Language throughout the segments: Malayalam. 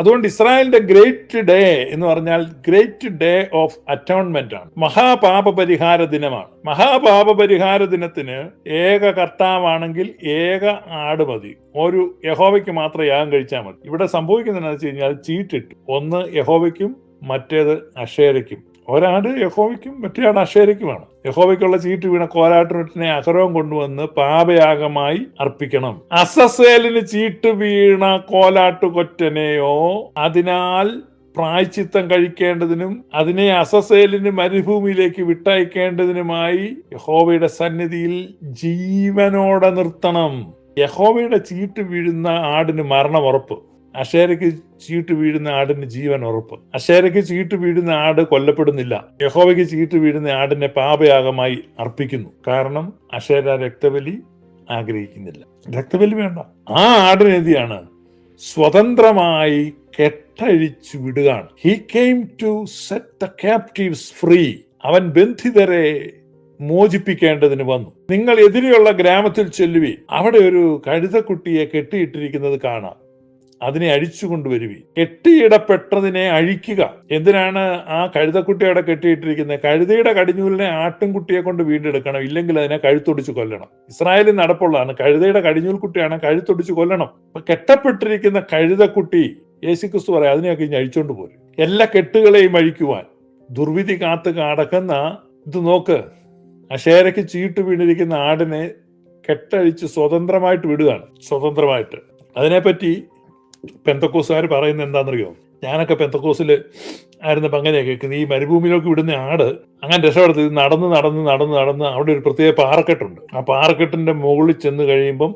അതുകൊണ്ട് ഇസ്രായേലിന്റെ ഗ്രേറ്റ് ഡേ എന്ന് പറഞ്ഞാൽ ഗ്രേറ്റ് ഡേ ഓഫ് അറ്റോൺമെന്റ് ആണ്. മഹാപാപ പരിഹാര ദിനമാണ്. മഹാപാപ പരിഹാര ദിനത്തിന് ഏക കർത്താവാണെങ്കിൽ ഏക ആട് മതി. ഒരു യഹോവയ്ക്ക് മാത്രം യാഗം കഴിച്ചാൽ മതി. ഇവിടെ സംഭവിക്കുന്നതെന്ന് വെച്ച് കഴിഞ്ഞാൽ ചീട്ടിട്ടു. ഒന്ന് യഹോവയ്ക്കും മറ്റേത് അഷേരയ്ക്കും. ഒരാട് യഹോവയ്ക്കും മറ്റേ ആട് അഷേരയ്ക്കുമാണ് യഹോവയ്ക്കുള്ള ചീട്ട് വീണ കോലാട്ടിനെ അഹരവും കൊണ്ടുവന്ന് പാപയാഗമായി അർപ്പിക്കണം. അസസേലിന് ചീട്ട് വീണ കോലാട്ടുകൊറ്റനെയോ അതിനാൽ പ്രായച്ചിത്തം കഴിക്കേണ്ടതിനും അതിനെ അസസേലിന് മരുഭൂമിയിലേക്ക് വിട്ടയക്കേണ്ടതിനുമായി യഹോവയുടെ സന്നിധിയിൽ ജീവനോടെ നിർത്തണം. യഹോവയുടെ ചീട്ട് വീഴുന്ന ആടിന് മരണം ഉറപ്പ് അഷേരയ്ക്ക് ചീട്ട് വീഴുന്ന ആടിന് ജീവൻ ഉറപ്പ്. അഷേരയ്ക്ക് ചീട്ട് വീഴുന്ന ആട് കൊല്ലപ്പെടുന്നില്ല. യഹോവയ്ക്ക് ചീട്ട് വീഴുന്ന ആടിനെ പാപയാഗമായി അർപ്പിക്കുന്നു. കാരണം അഷേര രക്തബലി ആഗ്രഹിക്കുന്നില്ല. രക്തബലി വേണ്ട. ആ ആടിനെതിയാണ് സ്വതന്ത്രമായി കെട്ടഴിച്ചു വിടുകയാണ്. He came to set the captives free അവൻ ബന്ധിതരെ മോചിപ്പിക്കേണ്ടതിന് വന്നു. നിങ്ങൾ എതിരെയുള്ള ഗ്രാമത്തിൽ ചെല്ലുവി അവിടെ ഒരു കഴുതക്കുട്ടിയെ കെട്ടിയിട്ടിരിക്കുന്നത് കാണാം. അതിനെ അഴിച്ചു കൊണ്ടുവരുവി കെട്ടിയിടപ്പെട്ടതിനെ അഴിക്കുക. എന്തിനാണ് ആ കഴുതക്കുട്ടി അവിടെ കെട്ടിയിട്ടിരിക്കുന്നത് കഴുതയുടെ കടിഞ്ഞൂലിനെ ആട്ടിൻകുട്ടിയെ കൊണ്ട് വീണ്ടെടുക്കണം. ഇല്ലെങ്കിൽ അതിനെ കഴുത്തൊടിച്ച് കൊല്ലണം. ഇസ്രായേലിൽ നടപ്പുള്ളതാണ്. കഴുതയുടെ കടിഞ്ഞൂൽ കുട്ടിയാണ് കഴുത്തൊടിച്ച് കൊല്ലണം. അപ്പൊ കെട്ടപ്പെട്ടിരിക്കുന്ന കഴുതക്കുട്ടി യേശുക്രിസ്തു പറയാം അതിനെയൊക്കെ ഇനി അഴിച്ചോണ്ട് പോരും. എല്ലാ കെട്ടുകളെയും അഴിക്കുവാൻ. ദുർവിധി കാത്ത് കടക്കുന്ന ഇത് നോക്ക് അശേരയ്ക്ക് ചീട്ട് വീണിരിക്കുന്ന ആടിനെ കെട്ടഴിച്ച് സ്വതന്ത്രമായിട്ട് വിടുകയാണ്. സ്വതന്ത്രമായിട്ട്. അതിനെപ്പറ്റി പെന്തക്കോസുകാർ പറയുന്നത് എന്താണെന്നറിയോ? ഞാനൊക്കെ പെന്തക്കോസിൽ ആയിരുന്നപ്പോൾ അങ്ങനെയാണ് കേൾക്കുന്നത്. ഈ മരുഭൂമിയിലേക്ക് വിടുന്ന ആട് അങ്ങനെ രക്ഷപ്പെടുത്തി നടന്ന് നടന്ന് നടന്ന് നടന്ന് അവിടെ ഒരു പ്രത്യേക പാറക്കെട്ടുണ്ട്. ആ പാറക്കെട്ടിന്റെ മുകളിൽ ചെന്ന് കഴിയുമ്പം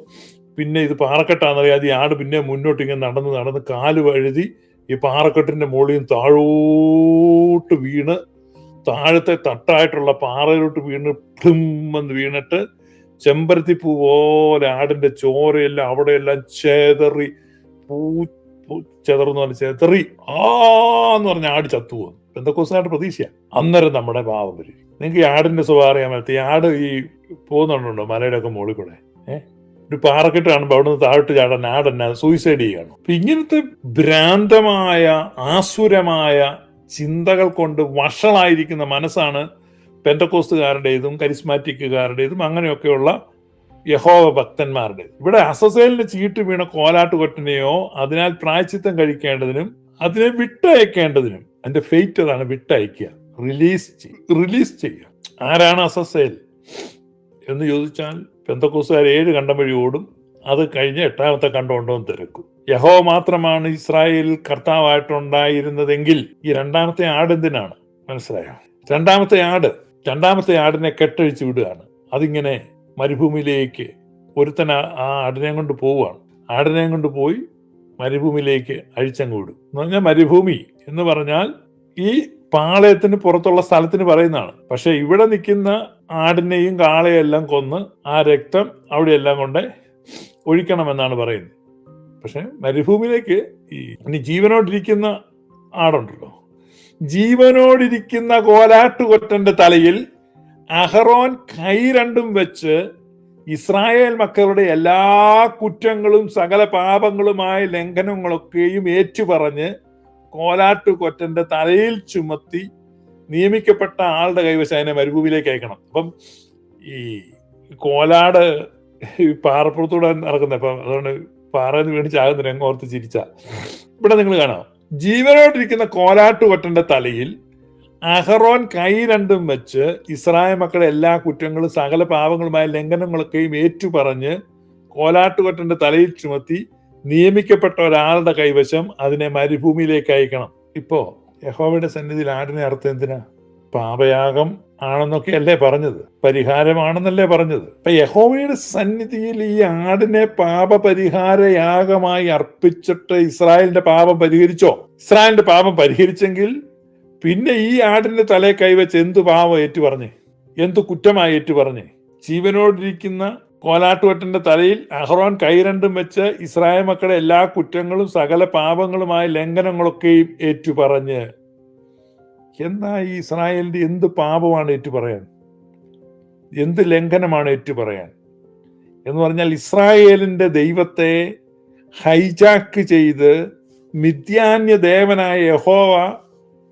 പിന്നെ ഇത് പാറക്കെട്ടാണെന്നറിയാതെ ഈ ആട് പിന്നെ മുന്നോട്ട് ഇങ്ങനെ നടന്ന് നടന്ന് കാൽ വഴുതി ഈ പാറക്കെട്ടിന്റെ മുകളിൽ താഴോട്ട് വീണ് താഴത്തെ തട്ടായിട്ടുള്ള പാറയിലോട്ട് വീണ് ഠും എന്ന് വീണിട്ട് ചെമ്പരത്തിപ്പൂ പോലെ ആടിന്റെ ചോരയെല്ലാം അവിടെയെല്ലാം ചേതറി പൂ ചെതറെന്ന് പറഞ്ഞ ചെതറി ആ എന്ന് പറഞ്ഞ ആട് ചത്തു പോകുന്നു എന്തൊക്കെ പ്രതീക്ഷ അന്നേരം നമ്മുടെ പാവം വരും. നിങ്ങൾക്ക് ഈ ആടിന്റെ സ്വഭാവം അറിയാൻ പറ്റത്തി ആട് ഈ പോകുന്നുണ്ടോ മലയുടെ ഒക്കെ മുകളിൽ കൂടെ. ഏഹ് ഒരു പാറക്കെട്ട് കാണുമ്പോൾ അവിടെ നിന്ന് താഴോട്ട് ചാടാൻ ആടെന്നെ സൂയിസൈഡ് ചെയ്യാണ് അപ്പൊ ഇങ്ങനത്തെ ഭ്രാന്തമായ ആസുരമായ ചിന്തകൾ കൊണ്ട് വഷളായിരിക്കുന്ന മനസ്സാണ് പെന്തക്കോസ്തുകാരുടേതും കരിസ്മാറ്റിക്കുകാരുടേതും അങ്ങനെയൊക്കെയുള്ള യഹോവ ഭക്തന്മാരുടെ. ഇവിടെ അസസേലിന് ചീട്ട് വീണ കോലാട്ടുകൊറ്റനെയോ അതിനാൽ പ്രായച്ചിത്തം കഴിക്കേണ്ടതിനും അതിനെ വിട്ടയക്കേണ്ടതിനും അതിന്റെ ഫെയ്റ്റ് അതാണ് വിട്ടയക്കുക. റിലീസ് റിലീസ് ചെയ്യുക. ആരാണ് അസസേൽ? എന്ന് ചോദിച്ചാൽ പെന്തക്കോസുകാർ ഏഴ് കണ്ടം വഴി ഓടും. അത് കഴിഞ്ഞ് എട്ടാമത്തെ കണ്ടോണ്ടോ തിരക്കും. യഹോ മാത്രമാണ് ഇസ്രായേലിൽ കർത്താവായിട്ടുണ്ടായിരുന്നതെങ്കിൽ ഈ രണ്ടാമത്തെ ആട് എന്തിനാണ്? മനസ്സിലായോ? രണ്ടാമത്തെ ആട് രണ്ടാമത്തെ ആടിനെ കെട്ടഴിച്ചു വിടുകയാണ്. അതിങ്ങനെ മരുഭൂമിയിലേക്ക് ഒരുത്തൻ ആ ആടിനെ കൊണ്ട് പോവുകയാണ്. ആടിനെ കൊണ്ട് പോയി മരുഭൂമിയിലേക്ക് അഴിച്ചങ്ങ് വിടും. എന്ന് പറഞ്ഞാൽ മരുഭൂമി എന്ന് പറഞ്ഞാൽ ഈ പാളയത്തിന് പുറത്തുള്ള സ്ഥലത്തിന് പറയുന്നതാണ്. പക്ഷെ ഇവിടെ നിൽക്കുന്ന ആടിനെയും കാളയും എല്ലാം കൊന്ന് ആ രക്തം അവിടെയെല്ലാം കൊണ്ട് ഒഴിക്കണമെന്നാണ് പറയുന്നത്. പക്ഷെ മരുഭൂമിയിലേക്ക് ഈ ഇനി ജീവനോടിരിക്കുന്ന ആടുണ്ടല്ലോ. ജീവനോടിരിക്കുന്ന കോലാട്ടുകൊറ്റന്റെ തലയിൽ അഹറോൻ കൈ രണ്ടും വെച്ച് ഇസ്രായേൽ മക്കളുടെ എല്ലാ കുറ്റങ്ങളും സകല പാപങ്ങളുമായ ലംഘനങ്ങളൊക്കെയും ഏറ്റുപറഞ്ഞ് കോലാട്ടുകൊറ്റന്റെ തലയിൽ ചുമത്തി നിയമിക്കപ്പെട്ട ആളുടെ കൈവശം അതിനെ മരുഭൂമിയിലേക്ക് അയക്കണം. അപ്പം ഈ കോലാട് ഈ പാറപ്പുറത്തൂടെ നടക്കുന്നത് അപ്പം അതുകൊണ്ട് പാറന്ന് വീണ് ചാകുന്ന രംഗം ഓർത്ത് ചിരിച്ച. ഇവിടെ നിങ്ങൾ കാണാം. ജീവനോട്ടിരിക്കുന്ന കോലാട്ടുകൊറ്റന്റെ തലയിൽ അഹറോൻ കൈ രണ്ടും വെച്ച് ഇസ്രായേൽ മക്കളുടെ എല്ലാ കുറ്റങ്ങളും സകല പാവങ്ങളുമായ ലംഘനങ്ങളൊക്കെയും ഏറ്റുപറഞ്ഞ് കോലാട്ടുകൊറ്റന്റെ തലയിൽ ചുമത്തി നിയമിക്കപ്പെട്ട ഒരാളുടെ കൈവശം അതിനെ മരുഭൂമിയിലേക്ക് അയക്കണം. ഇപ്പോ യഹോവയുടെ സന്നിധിയിൽ ആടിനെ അർത്ഥം എന്തിനാ? പാപയാഗം ആണെന്നൊക്കെ അല്ലേ പറഞ്ഞത്. പരിഹാരമാണെന്നല്ലേ പറഞ്ഞത്. അപ്പൊ യഹോവയുടെ സന്നിധിയിൽ ഈ ആടിനെ പാപപരിഹാരയാഗമായി അർപ്പിച്ചിട്ട് ഇസ്രായേലിന്റെ പാപം പരിഹരിച്ചോ? ഇസ്രായേലിന്റെ പാപം പരിഹരിച്ചെങ്കിൽ പിന്നെ ഈ ആടിന്റെ തലയെ കൈവച്ച് എന്തു പാവം ഏറ്റു പറഞ്ഞേ എന്തു കുറ്റമായി ഏറ്റു പറഞ്ഞേ ജീവനോടിരിക്കുന്ന കോലാട്ടുവട്ടന്റെ തലയിൽ അഹ്റോൻ കൈരണ്ടും വെച്ച് ഇസ്രായേൽ മക്കളുടെ എല്ലാ കുറ്റങ്ങളും സകല പാപങ്ങളുമായ ലംഘനങ്ങളൊക്കെയും ഏറ്റു ഏറ്റുപറഞ്ഞ്. എന്നാ ഈ ഇസ്രായേലിന്റെ എന്ത് പാപമാണ് ഏറ്റു പറയാൻ എന്ത് ലംഘനമാണ് ഏറ്റു പറയാൻ എന്ന് പറഞ്ഞാൽ ഇസ്രായേലിന്റെ ദൈവത്തെ ഹൈജാക്ക് ചെയ്ത് മിഥ്യാന്യ ദേവനായ യഹോവ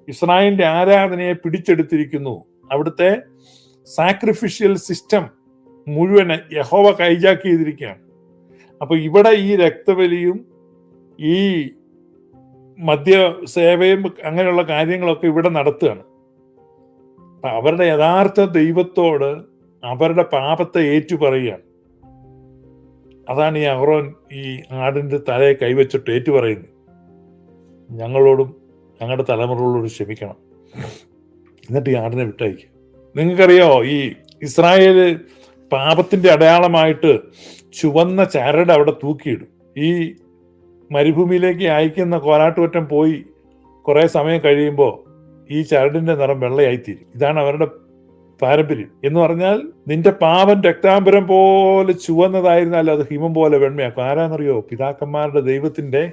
ഇസ്രായേലിന്റെ ആരാധനയെ പിടിച്ചെടുത്തിരിക്കുന്നു. അവിടുത്തെ സാക്രിഫിഷ്യൽ സിസ്റ്റം മുഴുവൻ യഹോവ കൈജാക്ക് ചെയ്തിരിക്കുകയാണ്. അപ്പൊ ഇവിടെ ഈ രക്തബലിയും ഈ മദ്യ സേവയും അങ്ങനെയുള്ള കാര്യങ്ങളൊക്കെ ഇവിടെ നടത്തുകയാണ്. അവരുടെ യഥാർത്ഥ ദൈവത്തോട് അവരുടെ പാപത്തെ ഏറ്റു പറയുകയാണ് അതാണ് ഈ അഹ്റോൻ ഈ ആടിന്റെ തലയെ കൈവച്ചിട്ട് ഏറ്റു പറയുന്നത് ഞങ്ങളോടും ഞങ്ങളുടെ തലമുറകളോട് ക്ഷമിക്കണം. എന്നിട്ട് ഈ ആടിനെ വിട്ടയക്കുക നിങ്ങൾക്കറിയോ ഈ ഇസ്രായേൽ പാപത്തിന്റെ അടയാളമായിട്ട് ചുവന്ന ചരട് അവിടെ തൂക്കിയിടും. ഈ മരുഭൂമിയിലേക്ക് അയക്കുന്ന കോലാട്ടുപറ്റം പോയി കുറേ സമയം കഴിയുമ്പോൾ ഈ ചരടിന്റെ നിറം വെള്ളയായിത്തീരും. ഇതാണ് അവരുടെ പാരമ്പര്യം. എന്ന് പറഞ്ഞാൽ നിന്റെ പാപം രക്താംബരം പോലെ ചുവന്നതായിരുന്നാൽ അത് ഹിമം പോലെ വെണ്മയാക്കും. ആരാന്നറിയോ? പിതാക്കന്മാരുടെ ദൈവത്തിന്റെ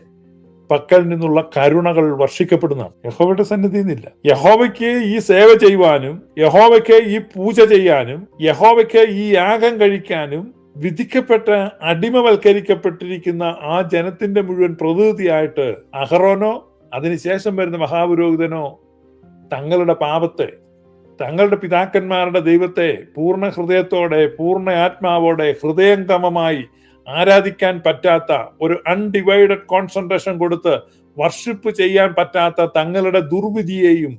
പക്കൽ നിന്നുള്ള കരുണകൾ വർഷിക്കപ്പെടുന്നതാണ് യഹോവയുടെ സന്നിധിയിൽ നിന്നില്ല. യഹോവയ്ക്ക് ഈ സേവ ചെയ്യുവാനും യഹോവയ്ക്ക് ഈ പൂജ ചെയ്യാനും യഹോവയ്ക്ക് ഈ യാഗം കഴിക്കാനും വിധിക്കപ്പെട്ട അടിമവൽക്കരിക്കപ്പെട്ടിരിക്കുന്ന ആ ജനത്തിന്റെ മുഴുവൻ പ്രതിനിധിയായിട്ട് അഹറോനോ അതിനുശേഷം വരുന്ന മഹാപുരോഹിതനോ തങ്ങളുടെ പാപത്തെ തങ്ങളുടെ പിതാക്കന്മാരുടെ ദൈവത്തെ പൂർണ ഹൃദയത്തോടെ പൂർണ ആത്മാവോടെ ഹൃദയംഗമമായി ആരാധിക്കാൻ പറ്റാത്ത ഒരു അൺഡിവൈഡഡ് കോൺസെൻട്രേഷൻ കൊടുത്ത് വർഷിപ്പ് ചെയ്യാൻ പറ്റാത്ത തങ്ങളുടെ ദുർവിധിയെയും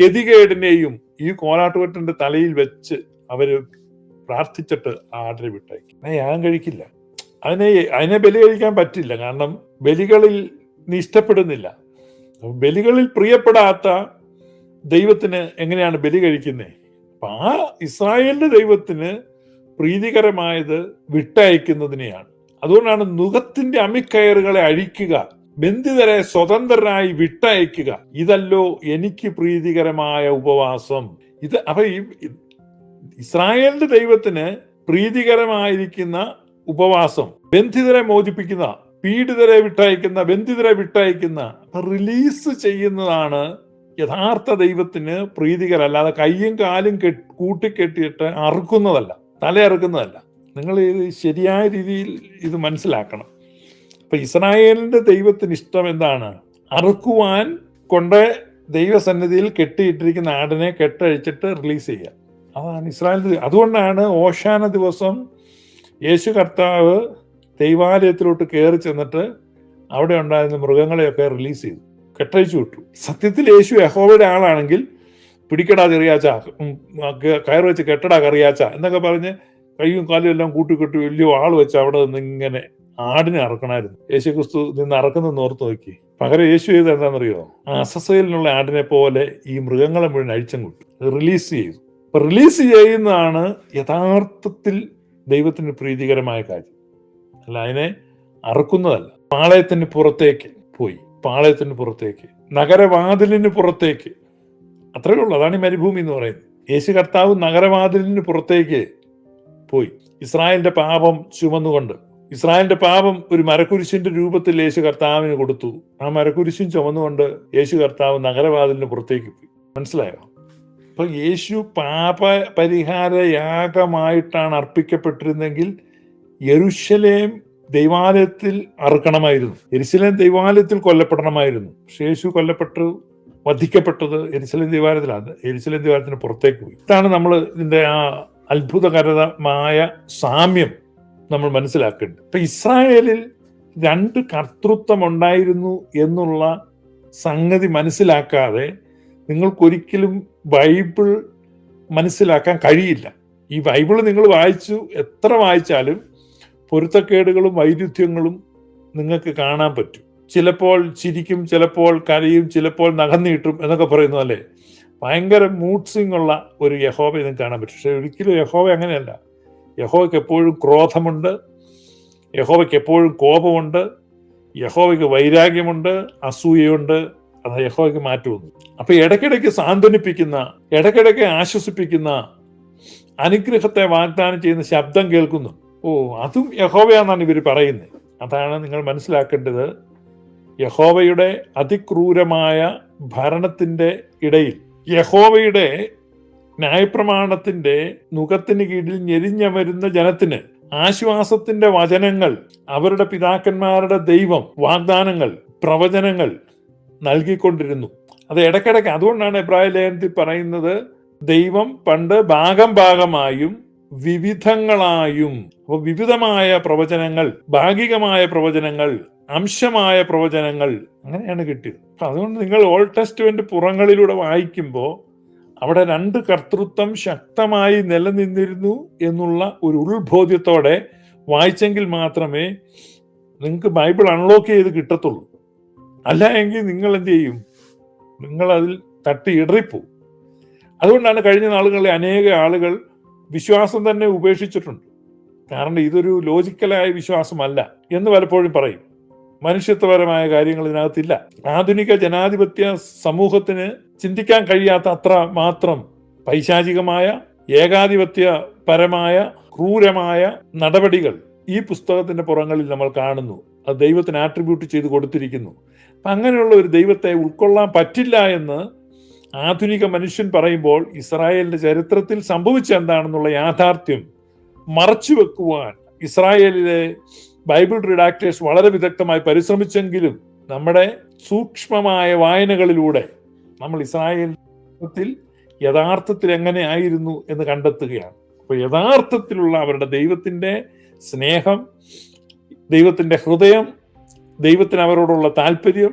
ഗതികേടിനെയും ഈ കോലാട്ടുകൊറ്റന്റെ തലയിൽ വെച്ച് അവർ പ്രാർത്ഥിച്ചിട്ട് ആ ആടിനെ വിട്ടയക്കും. ഞാൻ കഴിക്കില്ല. അതിനെ അതിനെ ബലി കഴിക്കാൻ പറ്റില്ല. കാരണം ബലികളിൽ നീ ഇഷ്ടപ്പെടുന്നില്ല. ബലികളിൽ പ്രിയപ്പെടാത്ത ദൈവത്തിന് എങ്ങനെയാണ് ബലി കഴിക്കുന്നത് അപ്പൊ ആ ഇസ്രായേലിന്റെ ദൈവത്തിന് പ്രീതികരമായത് വിട്ടയക്കുന്നതിനെയാണ്. അതുകൊണ്ടാണ് നുഖത്തിന്റെ അമിക്കയറുകളെ അഴിക്കുക ബന്ധിതരെ സ്വതന്ത്രരായി വിട്ടയക്കുക. ഇതല്ലോ എനിക്ക് പ്രീതികരമായ ഉപവാസം. ഇത് അപ്പൊ ഈ ഇസ്രായേലിന്റെ ദൈവത്തിന് പ്രീതികരമായിരിക്കുന്ന ഉപവാസം ബന്ധിതരെ മോചിപ്പിക്കുന്ന പീഡിതരെ വിട്ടയക്കുന്ന ബന്ധിതരെ വിട്ടയക്കുന്ന റിലീസ് ചെയ്യുന്നതാണ് യഥാർത്ഥ ദൈവത്തിന് പ്രീതികരല്ലാതെ കയ്യും കാലും കെ കൂട്ടിക്കെട്ടിയിട്ട് അറുക്കുന്നതല്ല തല അറുക്കുന്നതല്ല നിങ്ങൾ ഇത് ശരിയായ രീതിയിൽ ഇത് മനസ്സിലാക്കണം. അപ്പം ഇസ്രായേലിന്റെ ദൈവത്തിന് ഇഷ്ടം എന്താണ്? അറുക്കുവാൻ കൊണ്ട് ദൈവസന്നിധിയിൽ കെട്ടിയിട്ടിരിക്കുന്ന ആടിനെ കെട്ടഴിച്ചിട്ട് റിലീസ് ചെയ്യുക. അതാണ് ഇസ്രായേൽ അതുകൊണ്ടാണ് ഓശാന ദിവസം യേശു കർത്താവ് ദൈവാലയത്തിലോട്ട് കയറി ചെന്നിട്ട് അവിടെ ഉണ്ടായിരുന്ന മൃഗങ്ങളെയൊക്കെ റിലീസ് ചെയ്തു. കെട്ടഴിച്ചു വിട്ടു. സത്യത്തിൽ യേശു യഹോവയുടെ ആളാണെങ്കിൽ പിടിക്കടാ ചെറിയാച്ച കയറി വെച്ച് കെട്ടടാ കറിയാച്ച എന്നൊക്കെ പറഞ്ഞ് കൈയും കാലും എല്ലാം കൂട്ടിക്കെട്ടി വലിയ ആൾ വെച്ച് അവിടെ നിന്ന് ഇങ്ങനെ ആടിനെ അറക്കണമായിരുന്നു യേശു ക്രിസ്തു നിന്ന് അറക്കുന്ന ഓർത്ത് നോക്കി. പകരം യേശു ചെയ്ത് എന്താണെന്നറിയോ? അസസയിലുള്ള ആടിനെ പോലെ ഈ മൃഗങ്ങളെ മുഴുവൻ അഴിച്ചം കൂട്ടി. റിലീസ് ചെയ്തു. അപ്പൊ റിലീസ് ചെയ്യുന്നതാണ് യഥാർത്ഥത്തിൽ ദൈവത്തിന് പ്രീതികരമായ കാര്യം. അല്ല അതിനെ അറുക്കുന്നതല്ല. പാളയത്തിന് പുറത്തേക്ക് പോയി. പാളയത്തിന് പുറത്തേക്ക്. നഗരവാതിലിന് പുറത്തേക്ക്. അത്രയേ ഉള്ളൂ. അതാണ് ഈ മരുഭൂമി എന്ന് പറയുന്നത്. യേശു കർത്താവ് നഗരവാതിലിന് പുറത്തേക്ക് പോയി. ഇസ്രായേലിന്റെ പാപം ചുമന്നുകൊണ്ട്. ഇസ്രായേലിന്റെ പാപം ഒരു മരക്കുരിശിന്റെ രൂപത്തിൽ യേശു കർത്താവിന് കൊടുത്തു. ആ മരക്കുരിശും ചുമന്നുകൊണ്ട് യേശു കർത്താവ് നഗരവാതിലിന് പുറത്തേക്ക് പോയി. മനസ്സിലായോ? അപ്പൊ യേശു പാപ പരിഹാര യാഗമായിട്ടാണ് അർപ്പിക്കപ്പെട്ടിരുന്നെങ്കിൽ യെരുഷലേം ദൈവാലയത്തിൽ അറുക്കണമായിരുന്നു. എരിശലേം ദൈവാലയത്തിൽ കൊല്ലപ്പെടണമായിരുന്നു. പക്ഷേ യേശു കൊല്ലപ്പെട്ടു വധിക്കപ്പെട്ടത് എരിശലേം ദൈവാലയത്തിലാണ്. എരിശലേം ദൈവാലയത്തിന് പുറത്തേക്ക് പോയി. ഇതാണ് നമ്മൾ ഇതിന്റെ ആ അത്ഭുതകരമായ സാമ്യം നമ്മൾ മനസ്സിലാക്കുന്നുണ്ട്. ഇപ്പൊ ഇസ്രായേലിൽ രണ്ട് കർത്തൃത്വം ഉണ്ടായിരുന്നു എന്നുള്ള സംഗതി മനസ്സിലാക്കാതെ നിങ്ങൾക്കൊരിക്കലും ബൈബിൾ മനസ്സിലാക്കാൻ കഴിയില്ല. ഈ ബൈബിൾ നിങ്ങൾ വായിച്ചു എത്ര വായിച്ചാലും പൊരുത്തക്കേടുകളും വൈരുദ്ധ്യങ്ങളും നിങ്ങൾക്ക് കാണാൻ പറ്റും. ചിലപ്പോൾ ചിരിക്കും ചിലപ്പോൾ കരയും ചിലപ്പോൾ നഖന്നീട്ടും എന്നൊക്കെ പറയുന്നു അല്ലേ ഭയങ്കര മൂഡ് സ്വിങ് ഉള്ള ഒരു യഹോബ ഇതും കാണാൻ പറ്റും. പക്ഷെ ഒരിക്കലും യഹോബ അങ്ങനെയല്ല. യഹോവയ്ക്ക് എപ്പോഴും ക്രോധമുണ്ട്. യഹോവയ്ക്ക് എപ്പോഴും കോപമുണ്ട്. യഹോവയ്ക്ക് വൈരാഗ്യമുണ്ട്. അസൂയയുണ്ട്. അത് യഹോവയ്ക്ക് മാറ്റുമെന്ന് അപ്പൊ ഇടയ്ക്കിടയ്ക്ക് സാന്ത്വനിപ്പിക്കുന്ന ഇടയ്ക്കിടയ്ക്ക് ആശ്വസിപ്പിക്കുന്ന അനുഗ്രഹത്തെ വാഗ്ദാനം ചെയ്യുന്ന ശബ്ദം കേൾക്കുന്നു. ഓ അതും യഹോവയാണെന്നാണ് ഇവർ പറയുന്നത് അതാണ് നിങ്ങൾ മനസ്സിലാക്കേണ്ടത്. യഹോവയുടെ അതിക്രൂരമായ ഭരണത്തിന്റെ ഇടയിൽ യഹോവയുടെ ന്യായപ്രമാണത്തിന്റെ മുഖത്തിന് കീഴിൽ ഞെരിഞ്ഞമരുന്ന ജനത്തിന് ആശ്വാസത്തിന്റെ വചനങ്ങൾ അവരുടെ പിതാക്കന്മാരുടെ ദൈവം വാഗ്ദാനങ്ങൾ പ്രവചനങ്ങൾ നൽകിക്കൊണ്ടിരുന്നു. അത് ഇടയ്ക്കിടയ്ക്ക് അതുകൊണ്ടാണ് എബ്രായ ലേഖനത്തിൽ പറയുന്നത് ദൈവം പണ്ട് ഭാഗം ഭാഗമായും വിവിധങ്ങളായും അപ്പൊ വിവിധമായ പ്രവചനങ്ങൾ ഭാഗികമായ പ്രവചനങ്ങൾ അംശമായ പ്രവചനങ്ങൾ അങ്ങനെയാണ് കിട്ടിയത്. അപ്പൊ അതുകൊണ്ട് നിങ്ങൾ ഓൾഡ് ടെസ്റ്റ്മെന്റ് പുറങ്ങളിലൂടെ വായിക്കുമ്പോൾ അവിടെ രണ്ട് കർത്തൃത്വം ശക്തമായി നിലനിന്നിരുന്നു എന്നുള്ള ഒരു ഉൾബോധ്യത്തോടെ വായിച്ചെങ്കിൽ മാത്രമേ നിങ്ങൾക്ക് ബൈബിൾ അൺലോക്ക് ചെയ്ത് കിട്ടത്തുള്ളൂ. അല്ല എങ്കിൽ നിങ്ങൾ എന്ത് ചെയ്യും? നിങ്ങൾ അതിൽ തട്ടി ഇടറിപ്പോവും. അതുകൊണ്ടാണ് കഴിഞ്ഞ നാളുകളിൽ അനേക ആളുകൾ വിശ്വാസം തന്നെ ഉപേക്ഷിച്ചിട്ടുണ്ട്. കാരണം ഇതൊരു ലോജിക്കലായ വിശ്വാസമല്ല എന്ന് പലപ്പോഴും പറയും. മനുഷ്യത്വപരമായ കാര്യങ്ങൾ ഇതിനകത്തില്ല. ആധുനിക ജനാധിപത്യ സമൂഹത്തിന് ചിന്തിക്കാൻ കഴിയാത്ത അത്ര മാത്രം പൈശാചികമായ ഏകാധിപത്യപരമായ ക്രൂരമായ നടപടികൾ ഈ പുസ്തകത്തിന്റെ പുറങ്ങളിൽ നമ്മൾ കാണുന്നു. അത് ദൈവത്തിന് ആട്രിബ്യൂട്ട് ചെയ്ത് കൊടുത്തിരിക്കുന്നു. അപ്പൊ അങ്ങനെയുള്ള ഒരു ദൈവത്തെ ഉൾക്കൊള്ളാൻ പറ്റില്ല എന്ന് ആധുനിക മനുഷ്യൻ പറയുമ്പോൾ ഇസ്രായേലിന്റെ ചരിത്രത്തിൽ സംഭവിച്ച എന്താണെന്നുള്ള യാഥാർത്ഥ്യം മറച്ചു വെക്കുവാൻ ഇസ്രായേലിലെ ബൈബിൾ റിഡാക്ടേഴ്സ് വളരെ വിദഗ്ധമായി പരിശ്രമിച്ചെങ്കിലും നമ്മുടെ സൂക്ഷ്മമായ വായനകളിലൂടെ നമ്മൾ ഇസ്രായേലത്തിൽ യഥാർത്ഥത്തിൽ എങ്ങനെയായിരുന്നു എന്ന് കണ്ടെത്തുകയാണ്. അപ്പൊ യഥാർത്ഥത്തിലുള്ള അവരുടെ ദൈവത്തിന്റെ സ്നേഹം ദൈവത്തിന്റെ ഹൃദയം ദൈവത്തിന് അവരോടുള്ള താല്പര്യം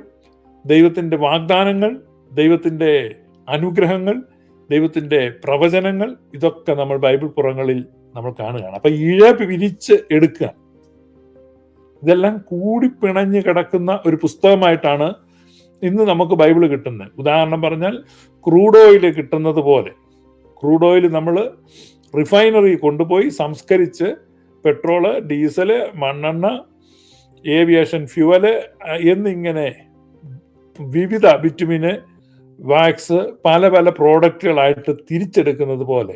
ദൈവത്തിന്റെ വാഗ്ദാനങ്ങൾ ദൈവത്തിന്റെ അനുഗ്രഹങ്ങൾ ദൈവത്തിന്റെ പ്രവചനങ്ങൾ ഇതൊക്കെ നമ്മൾ ബൈബിൾ പുറങ്ങളിൽ നമ്മൾ കാണുകയാണ്. അപ്പൊ ഇഴ വിരിച്ച് എടുക്കുക. ഇതെല്ലാം കൂടി പിണഞ്ഞു കിടക്കുന്ന ഒരു പുസ്തകമായിട്ടാണ് ഇന്ന് നമുക്ക് ബൈബിൾ കിട്ടുന്നത്. ഉദാഹരണം പറഞ്ഞാൽ ക്രൂഡ് ഓയിൽ കിട്ടുന്നത് പോലെ. ക്രൂഡ് ഓയിൽ നമ്മൾ റിഫൈനറി കൊണ്ടുപോയി സംസ്കരിച്ച് പെട്രോൾ ഡീസൽ മണ്ണെണ്ണ ഏവിയേഷൻ ഫ്യൂവൽ എന്നിങ്ങനെ വിവിധ വിറ്റമിന് വാക്സ് പല പല പ്രോഡക്റ്റുകളായിട്ട് തിരിച്ചെടുക്കുന്നത് പോലെ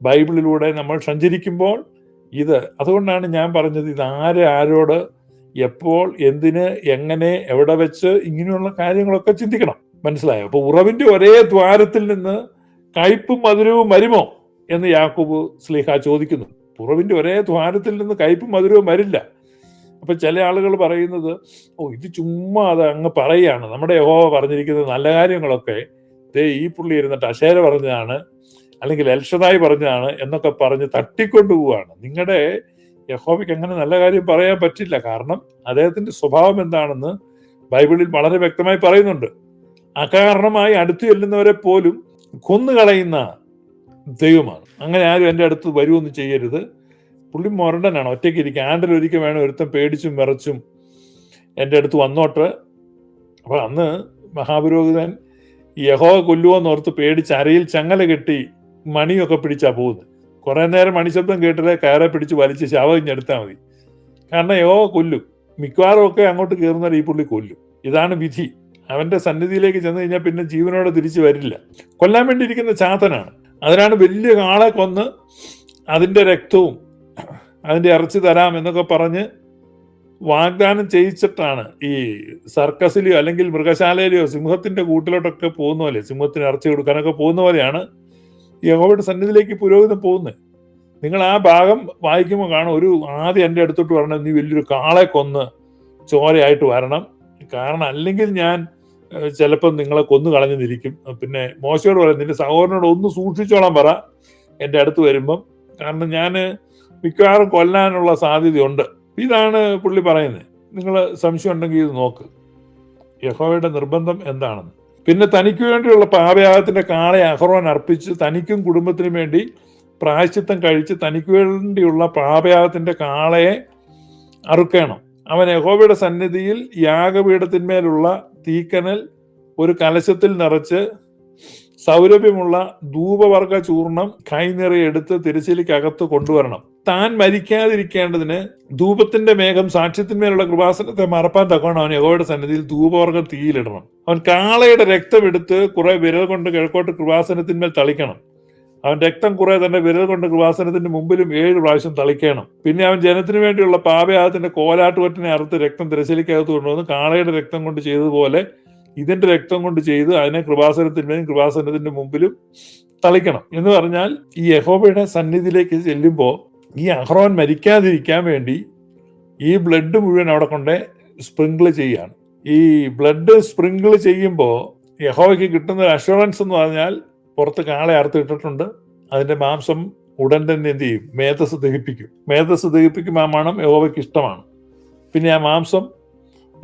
ബൈബിളിലൂടെ നമ്മൾ സഞ്ചരിക്കുമ്പോൾ ഇത് അതുകൊണ്ടാണ് ഞാൻ പറഞ്ഞത് ഇത് ആരെ ആരോട് എപ്പോൾ എന്തിന് എങ്ങനെ എവിടെ വെച്ച് ഇങ്ങനെയുള്ള കാര്യങ്ങളൊക്കെ ചിന്തിക്കണം. മനസ്സിലായോ? അപ്പോൾ ഉറവിന്റെ ഒരേ ദ്വാരത്തിൽ നിന്ന് കയ്പും മധുരവും വരുമോ എന്ന് യാക്കൂബ് സ്ലീഹ ചോദിക്കുന്നു. ഉറവിന്റെ ഒരേ ദ്വാരത്തിൽ നിന്ന് കയ്പും മധുരവും വരില്ല. അപ്പൊ ചില ആളുകൾ പറയുന്നത് ഓ ഇത് ചുമ്മാ അത് അങ്ങ് പറയുകയാണ്. നമ്മുടെ യഹോവ പറഞ്ഞിരിക്കുന്ന നല്ല കാര്യങ്ങളൊക്കെ ദേ ഈ പുള്ളി ഇരുന്നിട്ട് അശേര പറഞ്ഞതാണ്. അല്ലെങ്കിൽ എൽഷതായി പറഞ്ഞതാണ് എന്നൊക്കെ പറഞ്ഞ് തട്ടിക്കൊണ്ടു പോവാണ്. നിങ്ങളുടെ യഹോബിക്ക് അങ്ങനെ നല്ല കാര്യം പറയാൻ പറ്റില്ല. കാരണം അദ്ദേഹത്തിന്റെ സ്വഭാവം എന്താണെന്ന് ബൈബിളിൽ വളരെ വ്യക്തമായി പറയുന്നുണ്ട്. അകാരണമായി അടുത്തു ചെല്ലുന്നവരെ പോലും കൊന്നുകളയുന്ന ദൈവമാണ്. അങ്ങനെ ആരും എന്റെ അടുത്ത് വരുമെന്ന് ചെയ്യരുത്. പുള്ളി മൊരണ്ടനാണ്. ഒറ്റയ്ക്ക് ഇരിക്കുക ആണ്ടിൽ ഒരിക്കൽ വേണം ഒരുത്തം പേടിച്ചും വിറച്ചും എന്റെ അടുത്ത് വന്നോട്ട്. അപ്പൊ അന്ന് മഹാപുരോഹിതൻ യഹോ കൊല്ലുവോന്ന് ഓർത്ത് പേടിച്ച് അരയിൽ ചങ്ങല കെട്ടി മണിയൊക്കെ പിടിച്ചാ പോകുന്നത്. കുറെ നേരം മണിശബ്ദം കേട്ടിട്ട് കയറെ പിടിച്ച് വലിച്ച് ശവഞ്ഞെടുത്താൽ മതി. കാരണം യോ കൊല്ലും. മിക്കവാറും ഒക്കെ അങ്ങോട്ട് കയറുന്നവർ ഈ പുള്ളി കൊല്ലും. ഇതാണ് വിധി. അവന്റെ സന്നിധിയിലേക്ക് ചെന്ന് കഴിഞ്ഞാൽ പിന്നെ ജീവനോടെ തിരിച്ചു വരില്ല. കൊല്ലാൻ വേണ്ടി ഇരിക്കുന്ന ചാത്തനാണ്. അതിനാണ് വലിയ കാളെ കൊന്ന് അതിന്റെ രക്തവും അതിന്റെ ഇറച്ചി തരാം എന്നൊക്കെ പറഞ്ഞ് വാഗ്ദാനം ചെയ്യിച്ചിട്ടാണ് ഈ സർക്കസിലെയോ അല്ലെങ്കിൽ മൃഗശാലയിലെയോ സിംഹത്തിന്റെ കൂട്ടിലോട്ടൊക്കെ പോകുന്ന പോലെ സിംഹത്തിന് ഇറച്ചി കൊടുക്കാനൊക്കെ പോകുന്ന പോലെയാണ് യഹോവയുടെ സന്നിധിയിലേക്ക് പുരോഹിതം പോകുന്നത് നിങ്ങൾ ആ ഭാഗം വായിക്കുമ്പോൾ കാണും ഒരു ആദ്യം എന്റെ അടുത്തോട്ട് വരണം നീ വലിയൊരു കാളെ കൊന്ന് ചോരയായിട്ട് വരണം. കാരണം അല്ലെങ്കിൽ ഞാൻ ചിലപ്പം നിങ്ങളെ കൊന്നു കളഞ്ഞിരിക്കും പിന്നെ മോശയോട് പറയാം നിന്റെ സഹോദരനോട് ഒന്ന് സൂക്ഷിച്ചോളാൻ പറ എന്റെ അടുത്ത് വരുമ്പം. കാരണം ഞാൻ മിക്കവാറും കൊല്ലാനുള്ള സാധ്യതയുണ്ട്. ഇതാണ് പുള്ളി പറയുന്നത്. നിങ്ങൾ സംശയം ഉണ്ടെങ്കിൽ ഇത് നോക്ക്. യഹോവയുടെ നിർബന്ധം എന്താണെന്ന്. പിന്നെ തനിക്ക് വേണ്ടിയുള്ള പാപയാഗത്തിന്റെ കാളയെ അഹ്റോൻ അർപ്പിച്ച് തനിക്കും കുടുംബത്തിനും വേണ്ടി പ്രായശ്ചിത്തം കഴിച്ച് തനിക്ക് വേണ്ടിയുള്ള പാപയാഗത്തിന്റെ കാളയെ അറുക്കണം. അവൻ യഹോവയുടെ സന്നിധിയിൽ യാഗപീഠത്തിന്മേലുള്ള തീക്കനൽ ഒരു കലശത്തിൽ നിറച്ച് സൗരഭ്യമുള്ള ധൂപവർഗ ചൂർണം കൈനിറയെ എടുത്ത് അകത്ത് കൊണ്ടുവരണം. താൻ മരിക്കാതിരിക്കേണ്ടതിന് ധൂപത്തിന്റെ മേഘം സാക്ഷ്യത്തിന്മേലുള്ള കൃപാസനത്തെ മറപ്പാൻ തക്കവണ്ണം അവൻ യഹോയുടെ സന്നിധിയിൽ ധൂപവർഗം തീയിലിടണം. അവൻ കാളയുടെ രക്തം എടുത്ത് കുറെ വിരൽ കൊണ്ട് കിഴക്കോട്ട് കൃപാസനത്തിന്മേൽ തളിക്കണം. അവൻ രക്തം കുറെ തന്നെ വിരൽ കൊണ്ട് കൃപാസനത്തിന്റെ മുമ്പിലും ഏഴ് പ്രാവശ്യം തളിക്കണം. പിന്നെ അവൻ ജനത്തിന് വേണ്ടിയുള്ള പാപയാഗത്തിന്റെ കോലാട്ടുവറ്റിനെ അറുത്ത് രക്തം തിരശ്ശേലിക്കകത്ത് കൊണ്ടുവന്ന് കാളയുടെ രക്തം കൊണ്ട് ചെയ്തതുപോലെ ഇതിന്റെ രക്തം കൊണ്ട് ചെയ്ത് അതിനെ കൃപാസനത്തിന്മേലും കൃപാസനത്തിന്റെ മുമ്പിലും തളിക്കണം. എന്ന് പറഞ്ഞാൽ ഈ യഹോബയുടെ സന്നിധിയിലേക്ക് ചെല്ലുമ്പോൾ ഈ അഹ്റോൻ മരിക്കാതിരിക്കാൻ വേണ്ടി ഈ ബ്ലഡ് മുഴുവൻ അവിടെ കൊണ്ട് സ്പ്രിങ്കിൾ ചെയ്യാണ് ഈ ബ്ലഡ് സ്പ്രിങ്കിൾ ചെയ്യുമ്പോൾ യഹോവയ്ക്ക് കിട്ടുന്ന ഒരു അഷുറൻസ് എന്ന് പറഞ്ഞാൽ പുറത്ത് കാളെ അറുത്തിട്ടിട്ടുണ്ട്. അതിന്റെ മാംസം ഉടൻ തന്നെ എന്ത് ചെയ്യും? മേധസ് ദഹിപ്പിക്കും. മേധസ് ദഹിപ്പിക്കുമ്പോൾ ആ മണം യഹോവയ്ക്ക് ഇഷ്ടമാണ്. പിന്നെ ആ മാംസം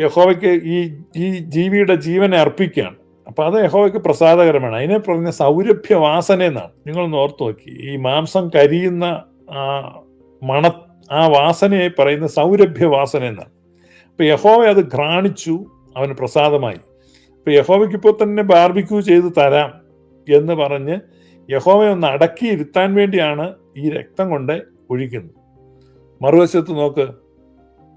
യഹോവയ്ക്ക് ഈ ഈ ജീവിയുടെ ജീവനെ അർപ്പിക്കുകയാണ്. അപ്പൊ അത് യഹോവയ്ക്ക് പ്രസാദകരമാണ്. അതിനെ പറഞ്ഞ സൗരഭ്യ വാസന എന്നാണ്. നിങ്ങളൊന്ന് ഓർത്ത് നോക്കി. ഈ മാംസം കരിയുന്ന ആ മണ ആ വാസനയെ പറയുന്ന സൗരഭ്യ വാസന എന്നാണ്. അപ്പൊ യഹോവ അത് ഘ്രാണിച്ചു അവന് പ്രസാദമായി. അപ്പൊ യഹോവയ്ക്ക് ഇപ്പോൾ തന്നെ ബാർബിക്യൂ ചെയ്ത് തരാം എന്ന് പറഞ്ഞ് യഹോവയെ ഒന്ന് അടക്കിയിരുത്താൻ വേണ്ടിയാണ് ഈ രക്തം കൊണ്ട് ഒഴിക്കുന്നത്. മറുവശത്ത് നോക്ക്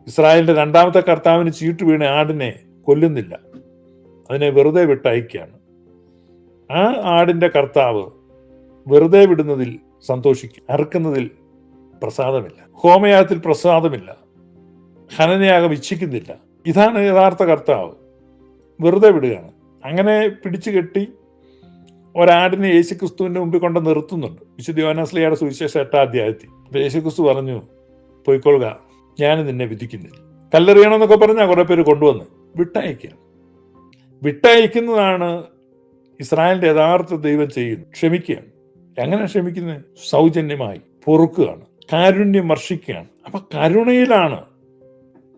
ഇസ്രായേലിന്റെ രണ്ടാമത്തെ കർത്താവിന് ചീട്ട് വീണ ആടിനെ കൊല്ലുന്നില്ല. അതിനെ വെറുതെ വിട്ടയക്കുകയാണ്. ആ ആടിന്റെ കർത്താവ് വെറുതെ വിടുന്നതിൽ സന്തോഷിക്കും അറുക്കുന്നതിൽ പ്രസാദമില്ല. ഹോമയാഗത്തിൽ പ്രസാദമില്ല. ഹനനയാഗം ഇച്ഛിക്കുന്നില്ല. ഇതാണ് യഥാർത്ഥ കർത്താവ്. വെറുതെ വിടുകയാണ്. അങ്ങനെ പിടിച്ചു കെട്ടി ഒരാടിനെ യേശു ക്രിസ്തുവിന്റെ മുമ്പിൽ കൊണ്ട് നിർത്തുന്നുണ്ട്. വിശുദ്ധ യോനാസ്ലിയുടെ സുവിശേഷം എട്ടാം അധ്യായത്തിൽ. യേശു ക്രിസ്തു പറഞ്ഞു പോയിക്കൊള്ളുക ഞാൻ നിന്നെ വിധിക്കുന്നില്ല കല്ലെറിയണമെന്നൊക്കെ പറഞ്ഞാൽ കുറെ പേര് കൊണ്ടുവന്ന് വിട്ടയക്കുക വിട്ടയക്കുന്നതാണ് ഇസ്രായേലിന്റെ യഥാർത്ഥ ദൈവം ചെയ്യുന്നത്. ക്ഷമിക്കുകയാണ്. എങ്ങനെ ക്ഷമിക്കുന്നത് സൗജന്യമായി പൊറുക്കുകയാണ്. കാരുണ്യം വർഷിക്കുകയാണ്. അപ്പൊ കരുണയിലാണ്.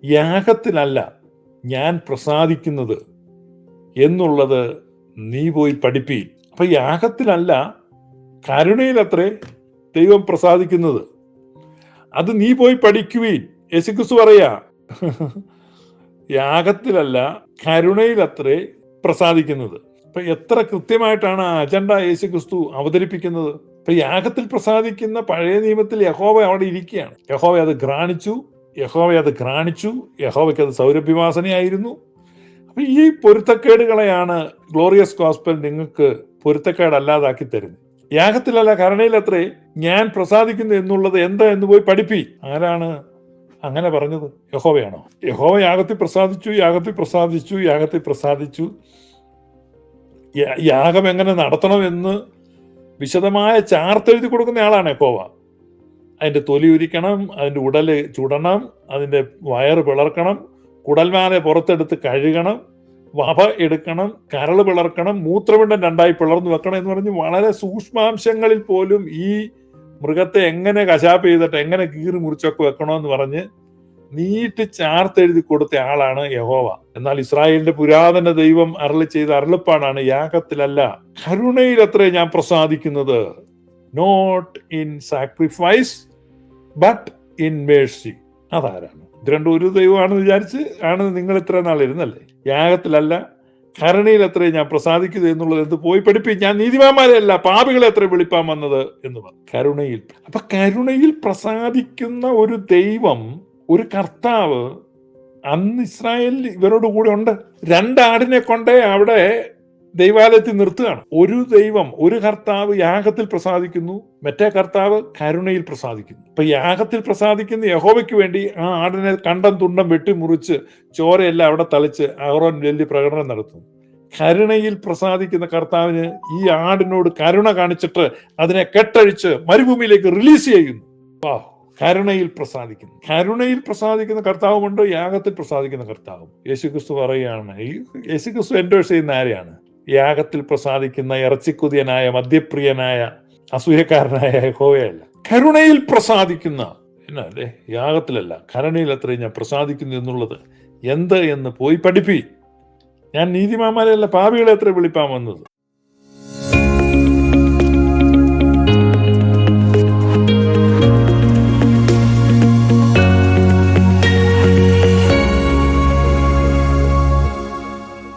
യാഗത്തിലല്ല ഞാൻ പ്രസാദിക്കുന്നത് എന്നുള്ളത് നീ പോയി പഠിപ്പീൻ അപ്പൊ യാഗത്തിലല്ല കരുണയിലത്രേ ദൈവം പ്രസാദിക്കുന്നത്. അത് നീ പോയി പഠിക്കുവീൻ. യേശുക്രിസ്തു പറയാ യാഗത്തിലല്ല കരുണയിലത്രേ പ്രസാദിക്കുന്നത്. അപ്പൊ എത്ര കൃത്യമായിട്ടാണ് ആ അജണ്ട യേശുക്രിസ്തു അവതരിപ്പിക്കുന്നത്? അപ്പൊ യാഗത്തിൽ പ്രസാദിക്കുന്ന പഴയ നിയമത്തിൽ യഹോവ അവിടെ ഇരിക്കുകയാണ്. യഹോവ അത് ഗ്രാണിച്ചു യഹോവ അത് ഗ്രാണിച്ചു യഹോവയ്ക്ക് അത് സൗരഭ്യവാസനയായിരുന്നു. അപ്പൊ ഈ പൊരുത്തക്കേടുകളെയാണ് ഗ്ലോറിയസ് ഗോസ്പൽ നിങ്ങൾക്ക് പൊരുത്തക്കേടല്ലാതാക്കി തരുന്നത്. യാഗത്തിലല്ല കരുണയിലത്രേ ഞാൻ പ്രസാദിക്കുന്നു എന്നുള്ളത് എന്താ എന്ന് പോയി പഠിപ്പി. ആരാണ് അങ്ങനെ പറഞ്ഞത് യഹോവയാണോ? യഹോവ യാഗത്തിൽ പ്രസാദിച്ചു യാഗത്തിൽ പ്രസാദിച്ചു യാഗത്തിൽ പ്രസാദിച്ചു. യാഗം എങ്ങനെ നടത്തണമെന്ന് വിശദമായ ചാർത്തെഴുതി കൊടുക്കുന്ന ആളാണ് യഹോവ. അതിന്റെ തൊലി ഉരിക്കണം അതിന്റെ ഉടൽ ചുടണം അതിന്റെ വയറ് പിളർക്കണം കുടൽമാനെ പുറത്തെടുത്ത് കഴുകണം വഭ എടുക്കണം കരൾ പിളർക്കണം മൂത്രപിണ്ഡം രണ്ടായി പിളർന്നു വെക്കണം എന്ന് പറഞ്ഞ് വളരെ സൂക്ഷ്മാംശങ്ങളിൽ പോലും ഈ മൃഗത്തെ എങ്ങനെ കശാപ്പ് ചെയ്തിട്ട് എങ്ങനെ കീറി മുറിച്ചൊക്കെ വെക്കണമെന്ന് പറഞ്ഞ് നീട്ടി ചാർത്തെഴുതി കൊടുത്ത ആളാണ് യഹോവ. എന്നാൽ ഇസ്രായേലിന്റെ പുരാതന ദൈവം അരളി ചെയ്ത അരളിപ്പാടാണ് യാഗത്തിലല്ല കരുണയിൽ അത്രേ ഞാൻ പ്രസാദിക്കുന്നത്. Not in sacrifice but in mercy അതാരാണ്? ഇത് രണ്ടും ഒരു ദൈവമാണെന്ന് വിചാരിച്ച് ആണ് നിങ്ങൾ ഇത്ര നാൾ ഇരുന്നല്ലേ? യാഗത്തിലല്ല കരുണയിൽ എത്ര ഞാൻ പ്രസാദിക്കുന്നു എന്നുള്ളത് എന്ത് പോയി പഠിപ്പി ഞാൻ നീതിമാന്മാരെയല്ല പാപികളെ എത്ര വിളിപ്പാൻ വന്നത് എന്ന് പറഞ്ഞു. കരുണയിൽ. അപ്പൊ കരുണയിൽ പ്രസാദിക്കുന്ന ഒരു ദൈവം ഒരു കർത്താവ് അന്ന് ഇസ്രായേലിൽ ഇവരോട് കൂടെ ഉണ്ട്. രണ്ടാടിനെ കൊണ്ടേ അവിടെ ദൈവാലയത്തിൽ നിർത്തുകയാണ്. ഒരു ദൈവം ഒരു കർത്താവ് യാഗത്തിൽ പ്രസാദിക്കുന്നു മറ്റേ കർത്താവ് കരുണയിൽ പ്രസാദിക്കുന്നു. അപ്പൊ യാഗത്തിൽ പ്രസാദിക്കുന്ന യഹോവയ്ക്ക് വേണ്ടി ആ ആടിനെ കണ്ടം തുണ്ടം വെട്ടിമുറിച്ച് ചോരയെല്ലാം അവിടെ തളിച്ച് അഹ്റോൻ വലിയ പ്രകടനം നടത്തുന്നു. കരുണയിൽ പ്രസാദിക്കുന്ന കർത്താവിന് ഈ ആടിനോട് കരുണ കാണിച്ചിട്ട് അതിനെ കെട്ടഴിച്ച് മരുഭൂമിയിലേക്ക് റിലീസ് ചെയ്യുന്നു. വാ കരുണയിൽ പ്രസാദിക്കുന്നു. കരുണയിൽ പ്രസാദിക്കുന്ന കർത്താവുമുണ്ട് യാഗത്തിൽ പ്രസാദിക്കുന്ന കർത്താവും. യേശുക്രിസ്തു പറയുകയാണ് ഈ യേശുക്രിസ്തു എൻഡോഴ്സ് ചെയ്യുന്ന ആരെയാണ്? യാഗത്തിൽ പ്രസാദിക്കുന്ന ഇറച്ചിക്കുതിയനായ മദ്യപ്രിയനായ അസൂയക്കാരനായ യഹോവയല്ല. കരുണയിൽ പ്രസാദിക്കുന്ന എന്നാ അല്ലേ? യാഗത്തിലല്ല കരുണയിൽ അത്രയും ഞാൻ പ്രസാദിക്കുന്നു എന്നുള്ളത് എന്ത് എന്ന് പോയി പഠിപ്പി. ഞാൻ നീതിമാന്മാരെയല്ല പാപികളെ എത്ര വിളിപ്പാൻ വന്നത്?